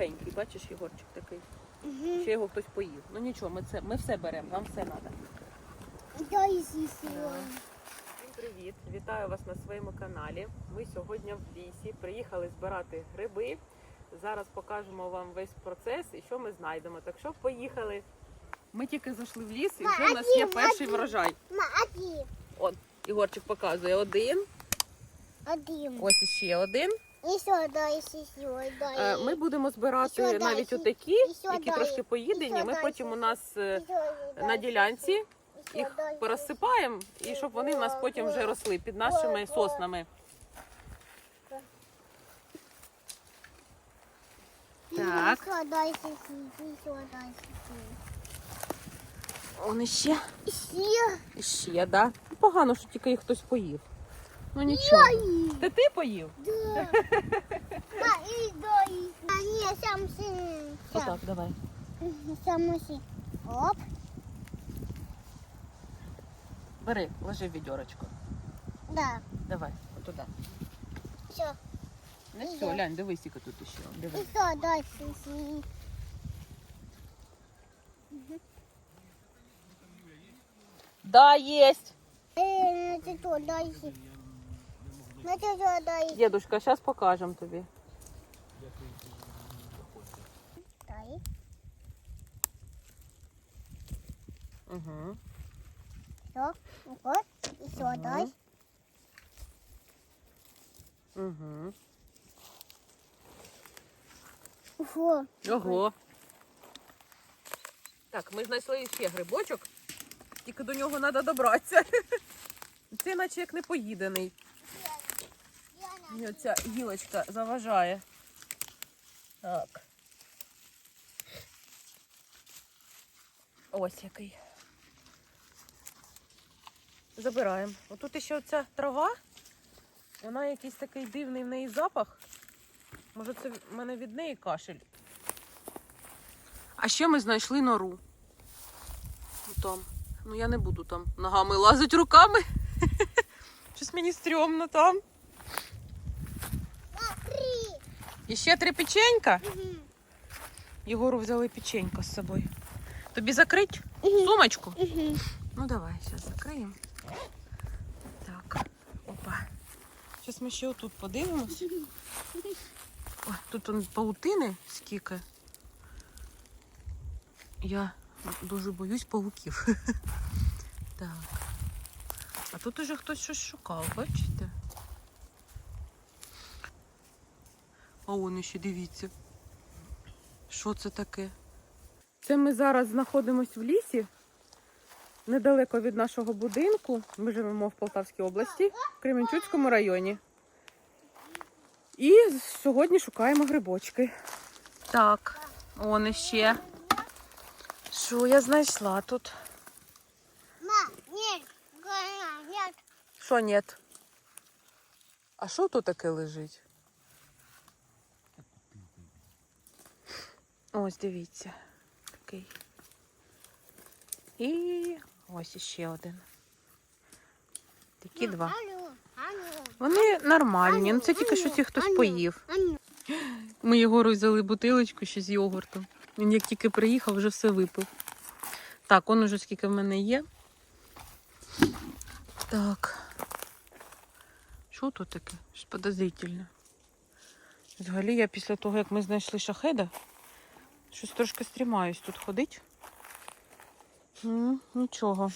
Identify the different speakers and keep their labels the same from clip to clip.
Speaker 1: сухенький, бачиш, Єгорчик такий.
Speaker 2: Угу.
Speaker 1: Ще його хтось поїв. Ну нічого, ми це ми все беремо, нам все треба.
Speaker 2: Я і.
Speaker 1: Всім привіт! Вітаю вас на своєму каналі. Ми сьогодні в лісі приїхали збирати гриби. Зараз покажемо вам весь процес і що ми знайдемо. Так що поїхали. Ми тільки зайшли в ліс і вже у нас є перший врожай. От, Ігорчик показує один,
Speaker 2: Один.
Speaker 1: ось іще один.
Speaker 2: І сюди, і сюди.
Speaker 1: Е, Ми будемо збирати
Speaker 2: сюди,
Speaker 1: навіть
Speaker 2: і-
Speaker 1: отакі,
Speaker 2: і сюди,
Speaker 1: які трошки
Speaker 2: і
Speaker 1: поїдені. Ми
Speaker 2: сюди,
Speaker 1: потім у нас е, на ділянці їх порозсипаємо і щоб вони в нас потім вже росли під нашими соснами. Так.
Speaker 2: І сюди, і сюди, і сюди, і сюди.
Speaker 1: Он іще.
Speaker 2: І ще.
Speaker 1: Да? Погано, що тільки їх хтось поїв. Ну нічого.
Speaker 2: Ой.
Speaker 1: Це ти поїв?
Speaker 2: Да. Ма, і до, і. А, ні, сам син.
Speaker 1: Отак, давай.
Speaker 2: Сам син. Оп.
Speaker 1: Бери, ложи в відьорочку.
Speaker 2: Да.
Speaker 1: Давай, отуда.
Speaker 2: Все.
Speaker 1: Не все, глянь, дивись, яка тут іще.
Speaker 2: І
Speaker 1: Дивись.
Speaker 2: сюди, і сюди.
Speaker 1: Да, єсть.
Speaker 2: Е, це туди, і сюди. Ну, сюди, і
Speaker 1: Дедушка, зараз покажемо тобі.
Speaker 2: сюди.
Speaker 1: Угу.
Speaker 2: Все. Вот. І сюди.
Speaker 1: Угу.
Speaker 2: Фу.
Speaker 1: Ого. Так, ми знайшли ще грибочок, тільки до нього треба добратися. Це наче як не поїдений. І оця гілочка заважає. Так. Ось який. Забираємо. Отут ще оця трава. Вона якийсь такий дивний в неї запах. Може, це в мене від неї кашель. А ще ми знайшли нору. Там. Ну я не буду там ногами лазити руками. Щось мені стрьомно там.
Speaker 2: Три.
Speaker 1: І ще три печенька. Єгору взяли печенька з собою. Тобі закрить сумочку? Ну давай, зараз закриємо. Так, опа. Зараз ми ще отут подивимось. О, тут он паутини скільки. Я дуже боюсь павуків. Так. А тут уже хтось щось шукав, бачите? А он ще дивіться. Що це таке? Це ми зараз знаходимося в лісі недалеко від нашого будинку. Ми живемо в Полтавській області, в Кременчуцькому районі. І сьогодні шукаємо грибочки. Так, он іще. Що я знайшла тут? Що ні? А що тут таке лежить? Ось дивіться. Такий. І ось іще один. Такі два.
Speaker 2: Алло, алло.
Speaker 1: Вони нормальні, ну це тільки що ці хтось поїв. Ми Єгору взяли бутилочку ще з йогуртом. Він як тільки приїхав, вже все випив. Так, он уже скільки в мене є. Так. Що тут таке? Щось подозрительне. Взагалі я після того, як ми знайшли шахеда, щось трошки стрімаюсь тут ходить. Нічого.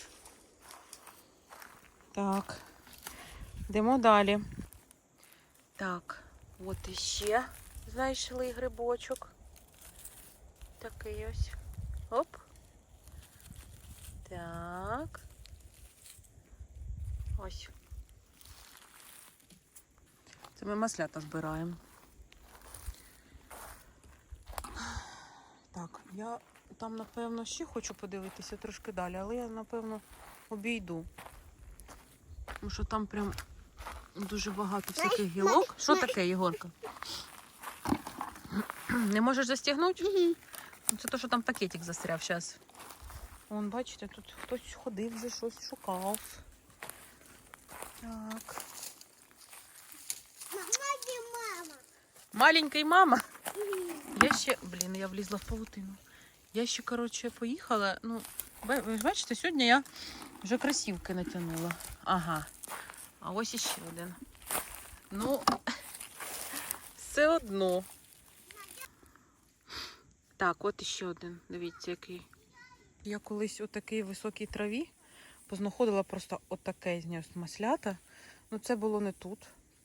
Speaker 1: Так. Йдемо далі. Так, от іще знайшли грибочок. Такий ось. Оп. Так. Ось. Це ми маслята збираємо. Так, я там, напевно, ще хочу подивитися трошки далі, але я, напевно, обійду. Тому що там прям дуже багато всяких гілок. Що таке, Єгорка? Не можеш застігнути? Ну, Це то, що там пакетик застряв зараз. Вон, бачите, тут хтось ходив, вже щось шукав. Так.
Speaker 2: Где мама?
Speaker 1: Маленький мама. Я ще, блін, я влізла в павутину. Я ще, коротше, поїхала. Ну, ви бачите, сьогодні я вже кросівки натягнула. Ага. А ось іще один. Ну, все одно. Так, от іще один. Дивіться, який. Я колись у такій високій траві познаходила просто отаке з маслята. Ну, це було не тут.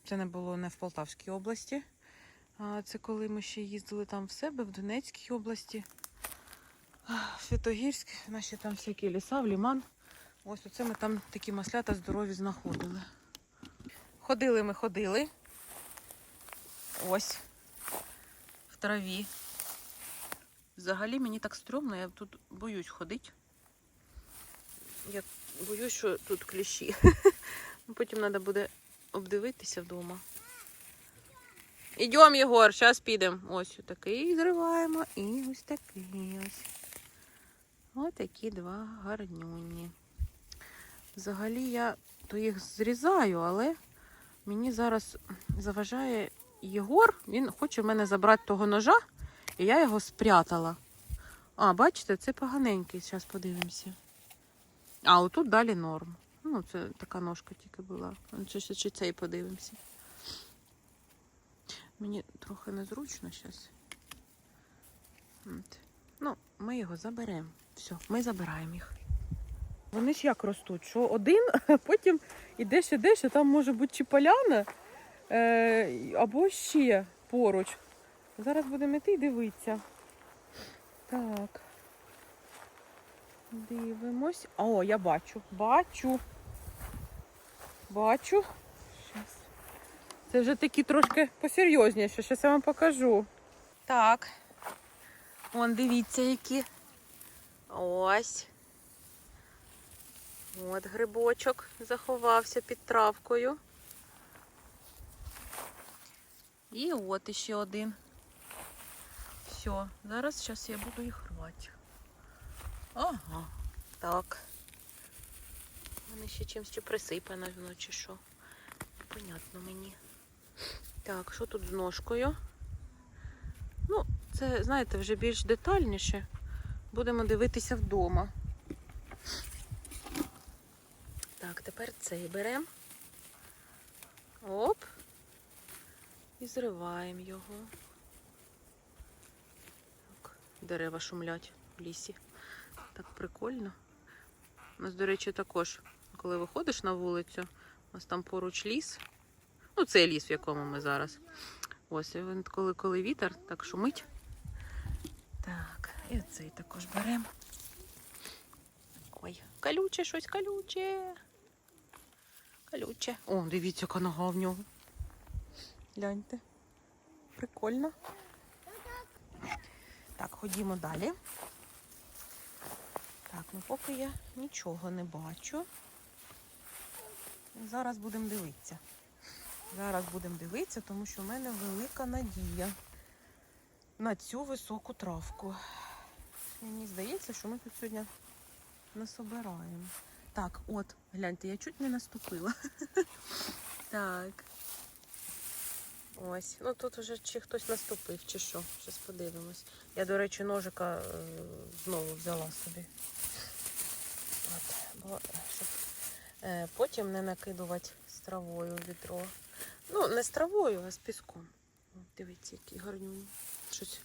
Speaker 1: Це не було не в Полтавській області. Це коли ми ще їздили там в себе, в Донецькій області. А, Святогірськ, наші там всякі ліса, в ліман. Ось оце ми там такі маслята здорові знаходили. Ходили ми, ходили. Ось. В траві. Взагалі мені так стрьомно, я тут боюсь ходити. Я боюсь, що тут кліщі. Потім треба буде обдивитися вдома. Ідемо, Єгор, зараз підемо. Ось такий зриваємо і ось такий ось. Ось такі два гарнюні. Взагалі я то їх зрізаю, але мені зараз заважає Єгор. Він хоче в мене забрати того ножа, і я його спрятала. А, бачите, це поганенький. Зараз подивимося. А, отут далі норм. Ну, це така ножка тільки була. Чи, чи, чи цей подивимося. Мені трохи незручно зараз. Ну, ми його заберемо. Все, ми забираємо їх. Вони ж як ростуть, що один, а потім ідеш, ідеш, а там може бути чи поляна, е, або ще поруч. Зараз будемо йти і дивитися. Так. Дивимось. О, я бачу. Бачу. Бачу. Це вже такі трошки посерйозніше. Щас я вам покажу. Так. Вон, дивіться, які. Ось. От грибочок заховався під травкою. І от іще один. Все, зараз зараз я буду їх рвати. Ага, так. Вони ще чимось присипано, ну, чи що. Понятно мені. Так, що тут з ножкою? Ну, це, знаєте, вже більш детальніше. Будемо дивитися вдома. Так, тепер цей беремо. Оп. І зриваємо його. Так, дерева шумлять в лісі. Так прикольно. У нас, до речі, також, коли виходиш на вулицю, у нас там поруч ліс. Ну, це ліс, в якому ми зараз. Ось, він коли, коли вітер, так шумить. Так, і оцей також беремо. Ой, колюче щось, колюче. Колюче. О, дивіться, яка нога в нього. Гляньте. Прикольно. Так, ходімо далі. Так, ну поки я нічого не бачу. Зараз будемо дивитися. Зараз будемо дивитися, тому що в мене велика надія на цю високу травку. Мені здається, що ми тут сьогодні не собираємо. Так, от, гляньте, я чуть не наступила. Так. Ось. Ну тут вже чи хтось наступив, чи що. Щас подивимось. Я, до речі, ножика е, знову взяла собі. От, бо, щоб е, потім не накидувати з травою відро. Ну, не з травою, а з піском. Дивіться, які гарнюні. Щось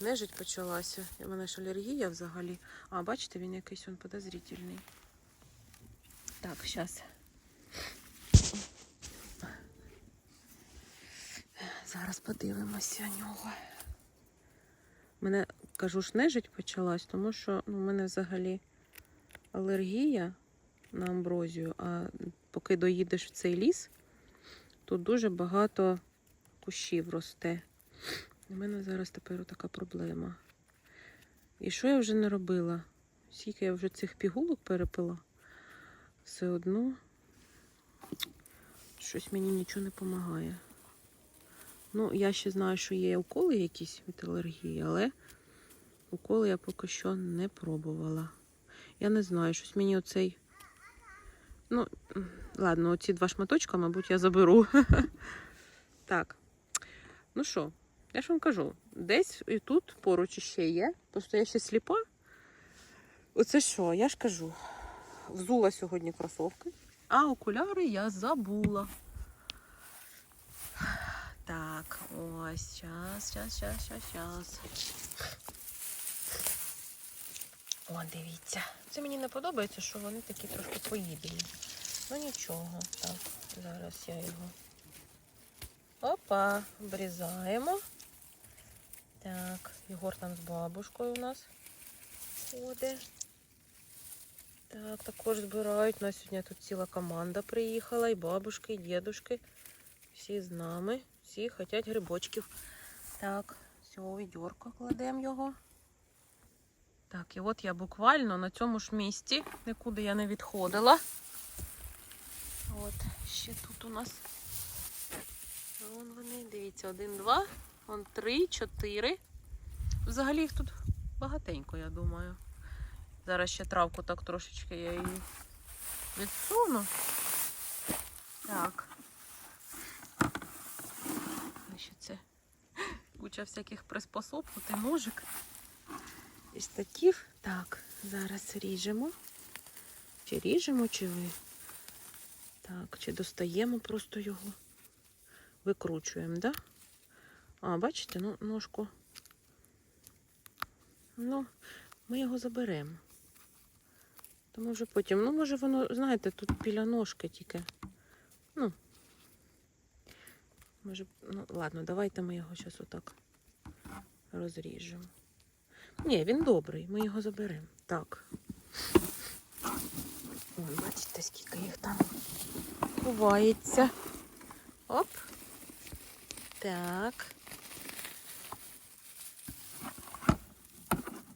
Speaker 1: нежить почалася. У мене ж алергія взагалі. А, бачите, він якийсь він подозрительний. Так, зараз. Зараз подивимося нього. Мене, кажу ж, нежить почалась, тому що ну, у мене взагалі алергія на амброзію, а поки доїдеш в цей ліс, тут дуже багато кущів росте. У мене зараз тепер така проблема. І що я вже не робила? Скільки я вже цих пігулок перепила, все одно щось мені нічого не допомагає. Ну, я ще знаю, що є уколи якісь від алергії, але уколи я поки що не пробувала. Я не знаю, щось мені оцей. Ну, ладно, оці два шматочка, мабуть, я заберу. Так. Ну що, Я ж вам кажу, десь і тут поруч ще є. Просто я ще сліпа. Оце що? Я ж кажу, взула сьогодні кросовки, а окуляри я забула. Так, ось, час, час, час, час, час. О, дивіться. Це мені не подобається, що вони такі трошки поїдені. Ну нічого. Так, зараз я його. Опа, обрізаємо. Так, Єгор там з бабушкою у нас ходить. Так, також збирають. У нас сьогодні тут ціла команда приїхала. І бабушки, і дідушки. Всі з нами. Всі хочуть грибочків. Так, все, відьорко кладемо його. Так, і от я буквально на цьому ж місці, нікуди я не відходила. От, ще тут у нас. Вон вони, дивіться, один, два, вон три, чотири. Взагалі їх тут багатенько, я думаю. Зараз ще травку так трошечки я її відсуну. Так. Ще це куча всяких приспособ, тут і ножик. І статів. Так, зараз ріжемо. Чи ріжемо, чи ви? Так, чи достаємо просто його. Викручуємо, да? А, бачите, ну, ножку. Ну, ми його заберемо. Тому вже потім. Ну, може, воно, знаєте, тут біля ножки тільки. Ну. Може, ну, ладно, давайте ми його зараз отак розріжемо. Ні, він добрий, ми його заберемо. Так. Ой, бачите, скільки їх там ховається. Оп. Так.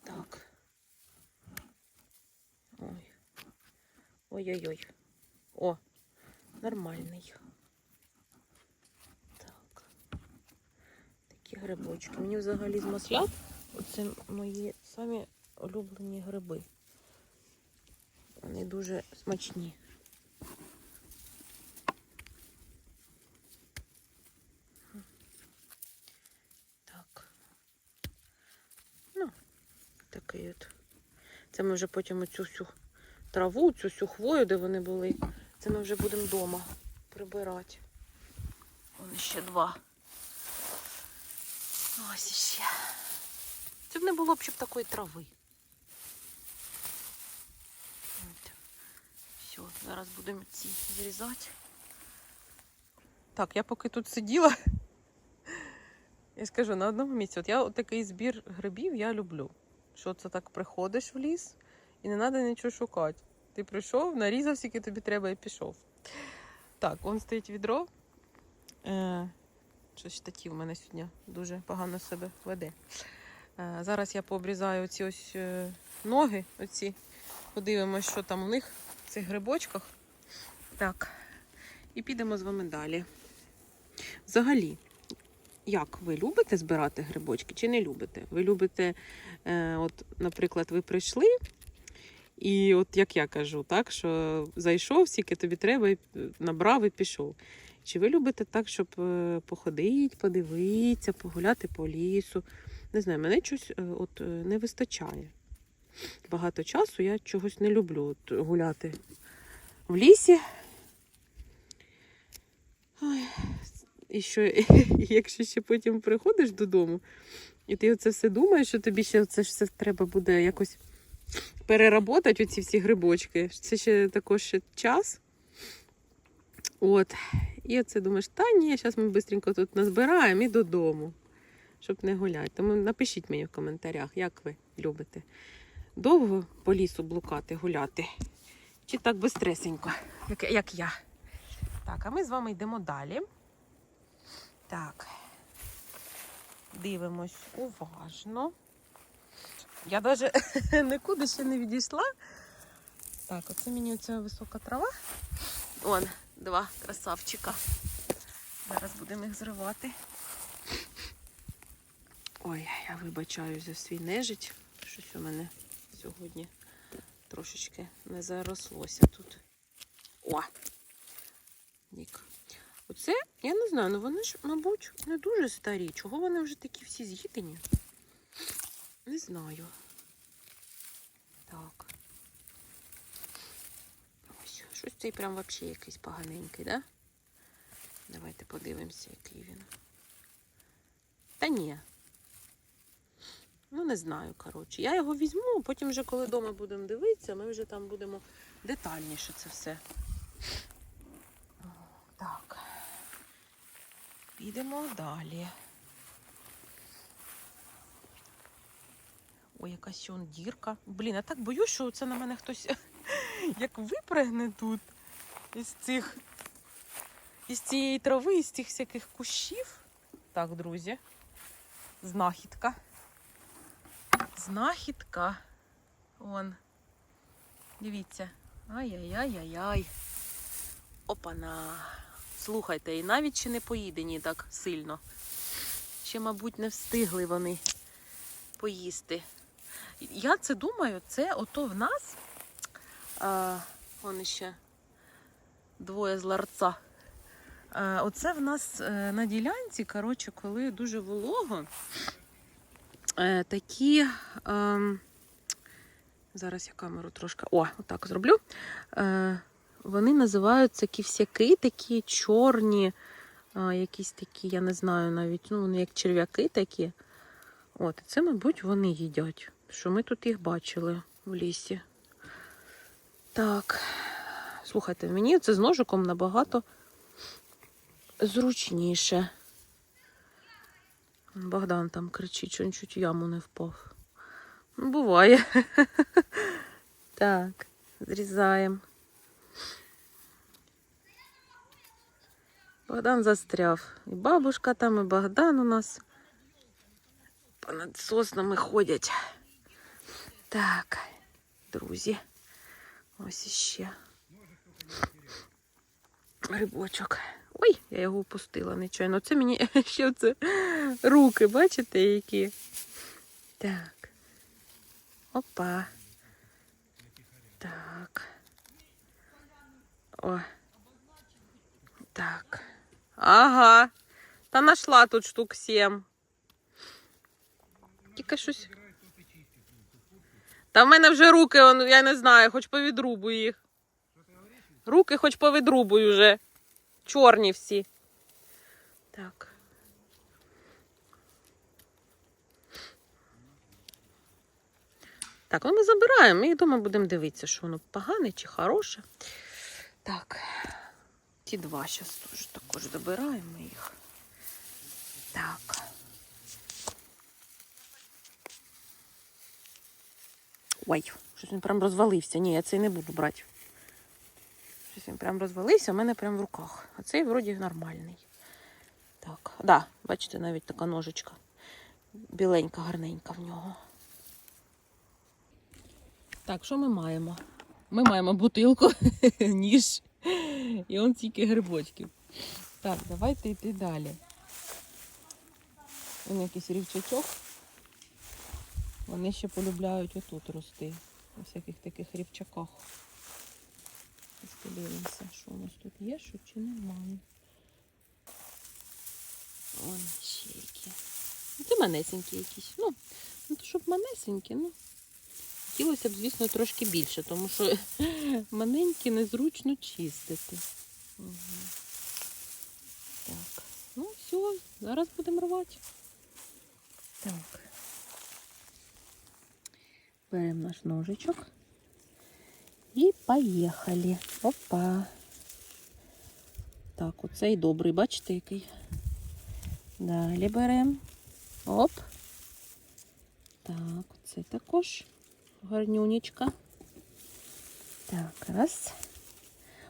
Speaker 1: Так. Ой. Ой-ой-ой. О, нормальний. Так. Такі грибочки. Мені взагалі з маслят. Оце мої самі улюблені гриби. Вони дуже смачні. Так. Ну, такий от. Це ми вже потім оцю всю траву, цю всю хвою, де вони були, це ми вже будемо вдома прибирати. Вон ще два. Ось іще. Це б не було б щоб такої трави. Все, зараз будемо ці зрізати. Так, я поки тут сиділа, я скажу на одному місці. От я от такий збір грибів я люблю. Що це так приходиш в ліс і не треба нічого шукати. Ти прийшов, нарізав, скільки тобі треба, і пішов. Так, вон стоїть відро. Е, щось штатів у мене сьогодні дуже погано себе веде. Е, Зараз я пообрізаю ці ось е, ноги, оці. Подивимось, що там у них в цих грибочках. Так, і підемо з вами далі. Взагалі, як ви любите збирати грибочки чи не любите? Ви любите, е, от, наприклад, ви прийшли, і от як я кажу, так, що зайшов, скільки тобі треба, набрав і пішов. Чи ви любите так, щоб е, походити, подивитися, погуляти по лісу? Не знаю, мене щось е, от, е, не вистачає. Багато часу я чогось не люблю от, гуляти в лісі. Ой, і що, якщо ще потім приходиш додому, і ти оце все думаєш, що тобі ще це ж все треба буде якось переработати, оці всі грибочки. Це ще також ще час. От. І оце думаєш, та ні, зараз ми швидко тут назбираємо і додому, щоб не гуляти. Тому напишіть мені в коментарях, як ви любите. Довго по лісу блукати, гуляти. Чи так безстресенько, як, як я. Так, а ми з вами йдемо далі. Так. Дивимось уважно. Я навіть нікуди ще не відійшла. Так, оце мені оця висока трава. Вон, два красавчика. Зараз будемо їх зривати. Ой, я вибачаю за свій нежить. Щось у мене сьогодні трошечки не зарослося тут. О! Нік. Оце, я не знаю, ну вони ж, мабуть, не дуже старі. Чого вони вже такі всі з'їдені? Не знаю. Так. Ось, щось цей прям взагалі якийсь поганенький, да? Давайте подивимося, який він. Та ні. Ну, не знаю, коротше. Я його візьму, потім вже коли вдома будемо дивитися, ми вже там будемо детальніше це все. Так. Підемо далі. Ой, якась он дірка. Блін, я так боюсь, що це на мене хтось як випригне тут із цих із цієї трави, із цих всяких кущів. Так, друзі. Знахідка. Знахідка. Вон. Дивіться. Ай-яй-яй-яй-яй. Опана. Слухайте, і навіть ще не поїдені так сильно. Ще, мабуть, не встигли вони поїсти. Я це думаю, це ото в нас. А, вон ще двоє з ларца. А, оце в нас е, на ділянці, коротше, коли дуже волого, такі. ем, зараз я камеру трошки. О, отак зроблю. Е, вони називаються ківсяки, такі чорні, якісь такі, я не знаю навіть, ну, вони як черв'яки такі. От, це, мабуть, вони їдять. Що ми тут їх бачили в лісі. Так, слухайте, мені це з ножиком набагато зручніше. Богдан там кричить, що він чуть яму не впав. Ну, буває. Так, зрізаємо. Богдан застряв. І бабушка там, і Богдан у нас понад соснами ходять. Так, друзі, ось іще. Грибочок. Ой, я його опустила нечайно. Це мені ще це руки, бачите, які. Так. Опа. Так. О. Так. Ага. Та нашла тут штук сім. Тільки щось. Та в мене вже руки, я не знаю, хоч повідрубую їх. Руки хоч повідрубую вже. Чорні всі. Так. Так, ну ми забираємо і вдома будемо дивитися, що воно погане чи хороше. Так. Ті два зараз теж також забираємо їх. Так. Ой, щось він прям розвалився. Ні, я цей не буду брати. Щось він прям розвалився, у мене прям в руках. А цей вроді нормальний. Так, да, бачите, навіть така ножичка. Біленька, гарненька в нього. Так, що ми маємо? Ми маємо бутилку, ніж і он тільки грибочків. Так, давайте йти далі. Він якийсь рівчачок. Вони ще полюбляють отут рости. У всяких таких рівчаках. Подивимося, що у нас тут є, що чи немає. Вон ще які. Ну, Це манесенькі якісь. Ну, ну то щоб манесенькі, ну. Хотілося б, звісно, трошки більше, тому що маленькі незручно чистити. Угу. Так, ну все, зараз будемо рвати. Так. Беремо наш ножичок і поїхали. Опа. Так, оцей добрий, бачите, який. Далі беремо. Оп. Так, оце також гарнюнечка. Так, раз.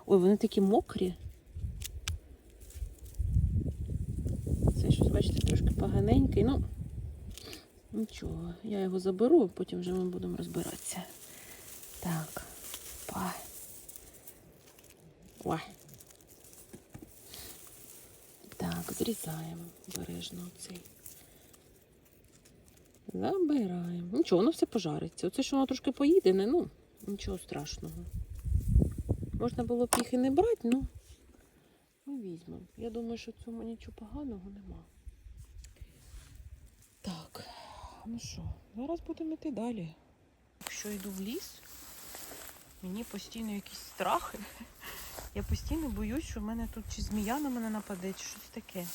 Speaker 1: Ой, вони такі мокрі. Це щось, бачите, трошки поганенький. Ну, нічого, я його заберу, потім вже ми будемо розбиратися. Так, па. Ой. Так, зрізаємо обережно цей. Забираємо. Нічого, воно все пожариться. Оце що воно трошки поїдене, ну, нічого страшного. Можна було б їх і не брати, ну ми візьмемо. Я думаю, що в цьому нічого поганого нема. Так, ну що, зараз будемо йти далі. Якщо йду в ліс, мені постійно якісь страхи. Я постійно боюсь, що в мене тут чи змія на мене нападе, чи щось таке.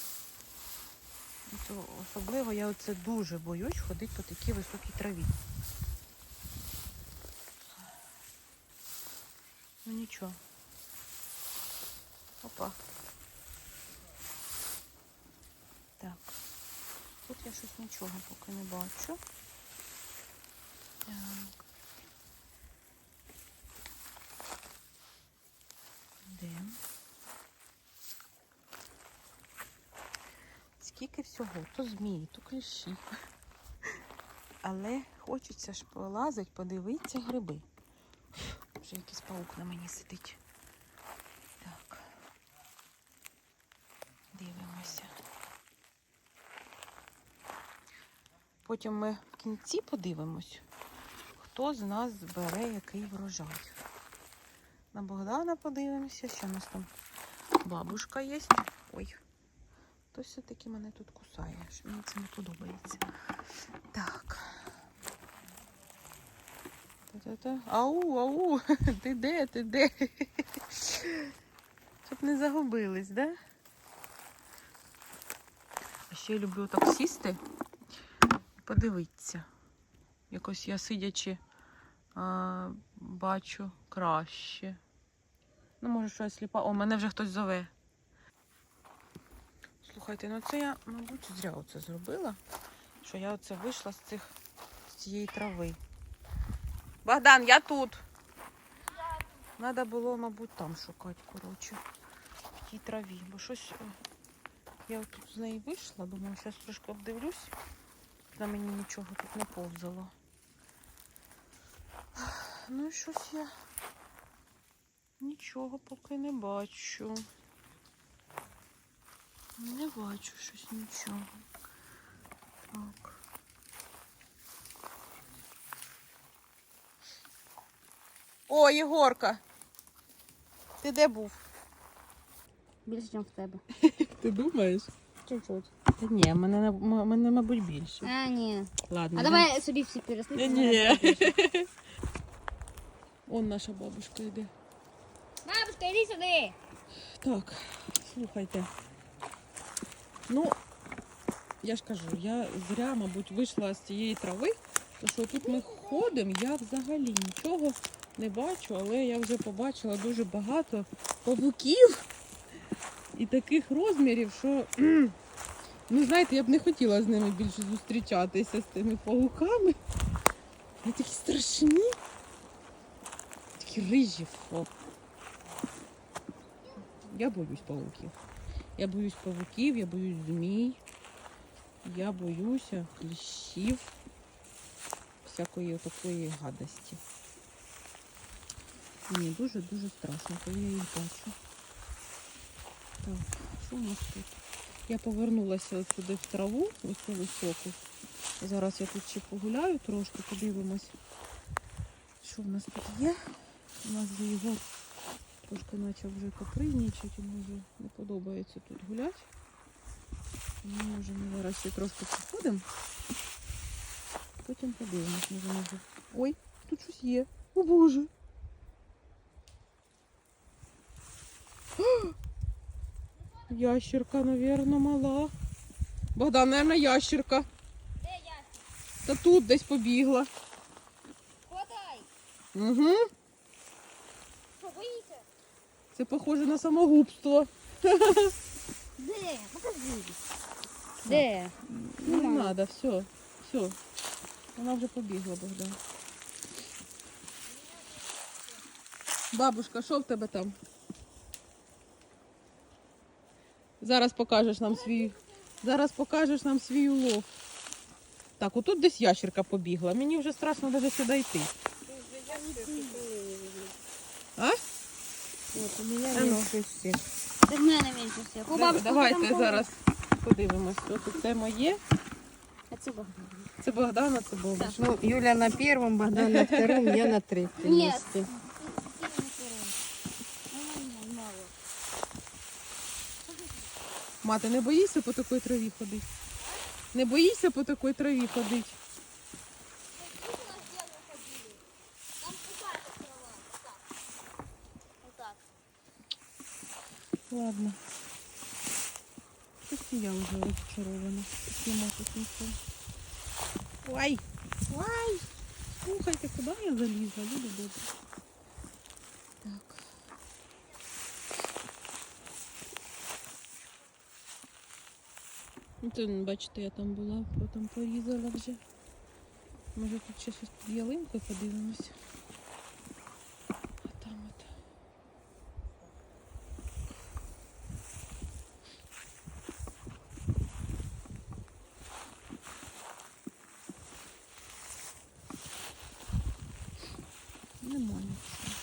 Speaker 1: То особливо я оце дуже боюсь ходити по такій високій траві. Ну нічого. Опа. Так. Тут я щось нічого поки не бачу. Так. Йдемо. Скільки всього, то змії, то кліщі. Але хочеться ж полазить, подивитися гриби. Вже якийсь паук на мені сидить. Так. Дивимося. Потім ми в кінці подивимось, хто з нас збере який врожай. На Богдана подивимося, що у нас там бабушка є. Ой. Хтось все-таки мене тут кусає. що Мені це не подобається. Так. Та-та-та. Ау, ау, ти де, ти де? Щоб не загубились, да? А ще я люблю так сісти і подивитися. Якось я сидячи а, бачу краще. Ну, може, щось сліпа. О, мене вже хтось зове. Слухайте, ну це я, мабуть, зря оце зробила. Що я оце вийшла з цих з цієї трави. Богдан, я тут. Треба було, мабуть, там шукати, коротше. В тій траві. Бо щось е, я тут з неї вийшла, думаю, зараз трошки обдивлюсь. На мені нічого тут не повзало. Ну і щось я нічого поки не бачу. Не бачу щось нічого. Так. О, Єгорка! Ти де був?
Speaker 2: Більше, ніж в тебе.
Speaker 1: Ти думаєш?
Speaker 2: Чуть-чуть.
Speaker 1: Та ні, мене, м- мене мабуть, більше.
Speaker 2: А, ні.
Speaker 1: Ладно.
Speaker 2: А давай собі всі пересли.
Speaker 1: Ні, ні. Он наша бабушка йде.
Speaker 2: Бабушка, іди сюди.
Speaker 1: Так, слухайте. Ну, я ж кажу, я зря, мабуть, вийшла з цієї трави, тому що тут ми ходимо, я взагалі нічого не бачу, але я вже побачила дуже багато павуків і таких розмірів, що, ну, знаєте, я б не хотіла з ними більше зустрічатися з тими павуками. Вони такі страшні, такі рижі. Фу. Я боюсь павуків. Я боюсь павуків, я боюсь змій, я боюся кліщів, всякої такої гадості. Мені дуже-дуже страшно, коли я їх бачу. Так, що у нас тут? Я повернулася сюди в траву, ось цю високу. Зараз я тут ще погуляю трошки, подивимось, що в нас тут є. У нас же його трошки почав вже капризничати, йому вже не подобається тут гуляти. Ми вже ми зараз ще трошки походимо. Потім подивимось, може може. Ой, тут щось є. О Боже. Ящерка, наверное, мала. Богдан, наверное, ящерка.
Speaker 2: Де я?
Speaker 1: Та тут десь побігла.
Speaker 2: Хватай.
Speaker 1: Угу.
Speaker 2: Що?
Speaker 1: Це похоже на самогубство.
Speaker 2: Де? Покажи. Де?
Speaker 1: Не надо, все. Все. Вона вже побігла, Богдан. Бабушка, що в тебе там? Зараз покажеш нам свій. Зараз покажеш нам свій улов. Так, отут десь ящерка побігла. Мені вже страшно навіть сюди йти. А?
Speaker 3: Вот, у
Speaker 1: А ну.
Speaker 3: меньше всех.
Speaker 2: В мене менше всього. О,
Speaker 1: Да- Давайте
Speaker 2: там
Speaker 1: зараз подивимось. Ось це моє.
Speaker 2: А це Богдан.
Speaker 1: Це Богдана, це Богдан.
Speaker 3: Ну, Юля на первом, Богдан на втором, я на третьем
Speaker 2: Нет.
Speaker 3: месте.
Speaker 1: Мати, не боїшся по такій траві ходити? Не боїшся по такій траві ходити?
Speaker 2: Там купаться трава. Вот так.
Speaker 1: Ладно. Щось і я вже розчарована. Тут. Ой! Ой! Слухайте, куди я залізла? Люди добрі. Так. Ну, бачите, я там була, потім порізала вже. Може тут ще щось під ялинкою подивимось. А там от. Немає. нічого.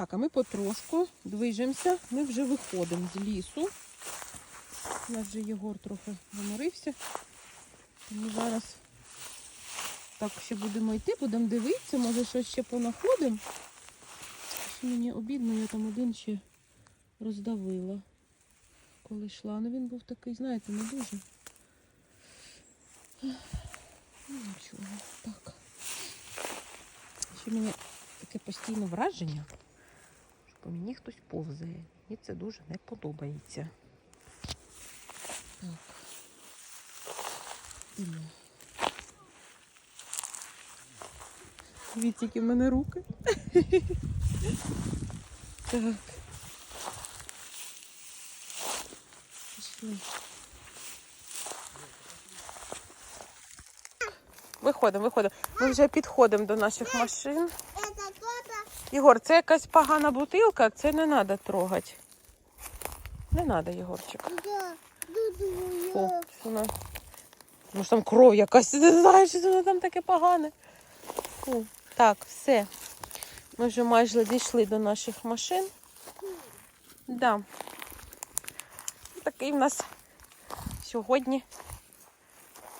Speaker 1: Так, а ми потрошку движемося. Ми вже виходимо з лісу. У нас вже Єгор трохи заморився. Тому зараз так ще будемо йти, будемо дивитися, може щось ще понаходимо. Що мені обідно, я там один ще роздавила, коли йшла. Ну він був такий, знаєте, не дуже. Ну, нічого. Так. Ще мені таке постійне враження, по мені хтось повзає. І це дуже не подобається. Так. Дивіться, які в мене руки. Так. Пішли. Виходимо, виходимо. Ми вже підходимо до наших машин. Єгор, це якась погана бутилка, це не треба трогати. Не треба, Єгорчик. О, вона. Може там кров якась, не знаєш, що воно там таке погане. Фу. Так, все. Ми вже майже дійшли до наших машин. Да. Такий в нас сьогодні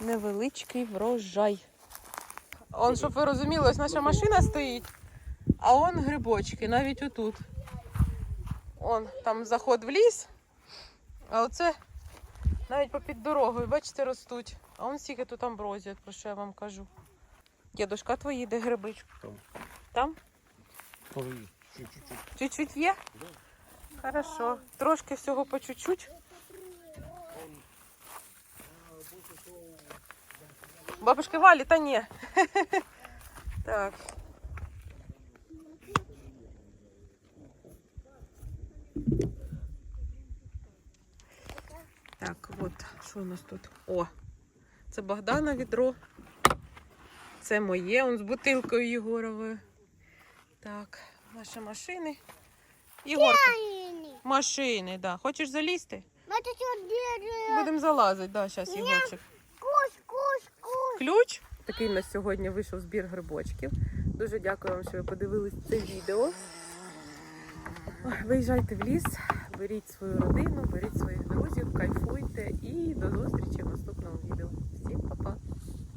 Speaker 1: невеличкий врожай. Он, щоб ви розуміли, ось наша машина стоїть, а он грибочки, навіть отут. Он там заход в ліс, а оце навіть попід дорогою, бачите, ростуть. А он стільки тут амброзії, от про що я вам кажу. Дідушка твої, де грибички?
Speaker 4: Там.
Speaker 1: Там?
Speaker 4: Чуть-чуть.
Speaker 1: Є? Хорошо. Трошки всього по чуть-чуть. Бабушки Валі, та ні. Так, от, що у нас тут? О, це Богдана відро. Це моє, он з бутилкою Єгоровою. Так, наші машини. Єгор,
Speaker 2: Тайный.
Speaker 1: машини, да. Хочеш залізти? Будемо залазити, да, зараз Єгорчик.
Speaker 2: Куш, куш, куш.
Speaker 1: Ключ. Такий у нас сьогодні вийшов збір грибочків. Дуже дякую вам, що ви подивились це відео. Виїжджайте в ліс, беріть свою родину, беріть своїх друзів, кайфуйте і до зустрічі в наступному відео. Всім па-па!